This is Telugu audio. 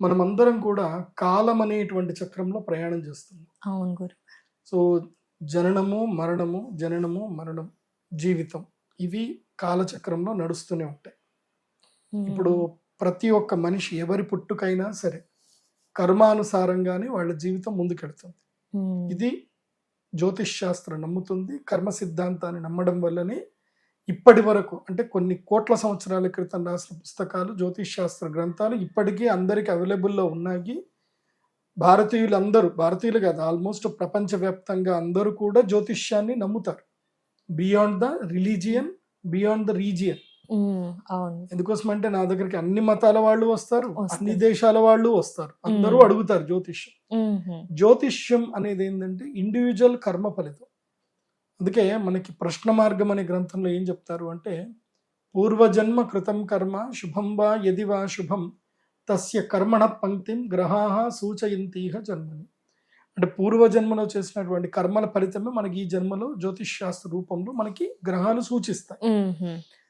మనమందరం కూడా కాలం అనేటువంటి చక్రంలో ప్రయాణం చేస్తున్నాం. అవును గురు. సో జననము మరణము జననము మరణం జీవితం ఇవి కాలచక్రంలో నడుస్తూనే ఉంటాయి. ఇప్పుడు ప్రతి ఒక్క మనిషి ఎవరి పుట్టుకైనా సరే కర్మానుసారంగానే వాళ్ళ జీవితం ముందుకెడుతుంది. ఇది జ్యోతిష్ శాస్త్రం నమ్ముతుంది. కర్మ సిద్ధాంతాన్ని నమ్మడం వల్లనే ఇప్పటి వరకు అంటే కొన్ని కోట్ల సంవత్సరాల క్రితం రాసిన పుస్తకాలు జ్యోతిష్ శాస్త్ర గ్రంథాలు ఇప్పటికీ అందరికి అవైలబుల్లో ఉన్నాయి. భారతీయులు అందరూ భారతీయులు కాదు ఆల్మోస్ట్ ప్రపంచవ్యాప్తంగా అందరూ కూడా జ్యోతిష్యాన్ని నమ్ముతారు. Beyond the religion beyond the region. ఎందుకోసం అంటే నా దగ్గరికి అన్ని మతాల వాళ్ళు వస్తారు. అన్ని దేశాల వాళ్ళు వస్తారు. అందరూ. అడుగుతారు జ్యోతిష్యం. జ్యోతిష్యం అనేది ఏంటంటే ఇండివిజువల్ కర్మ ఫలితం. అందుకే మనకి ప్రశ్న మార్గం అనే గ్రంథంలో ఏం చెప్తారు అంటే పూర్వజన్మ కృతం కర్మ శుభం వా యది వా శుభం తస్య కర్మణ పంక్తిం గ్రహాహ సూచయంతీహ జన్మని. అంటే పూర్వజన్మలో చేసినటువంటి కర్మల ఫలితమే మనకి ఈ జన్మలో జ్యోతిష్ శాస్త్ర రూపంలో మనకి గ్రహాలు సూచిస్తాయి.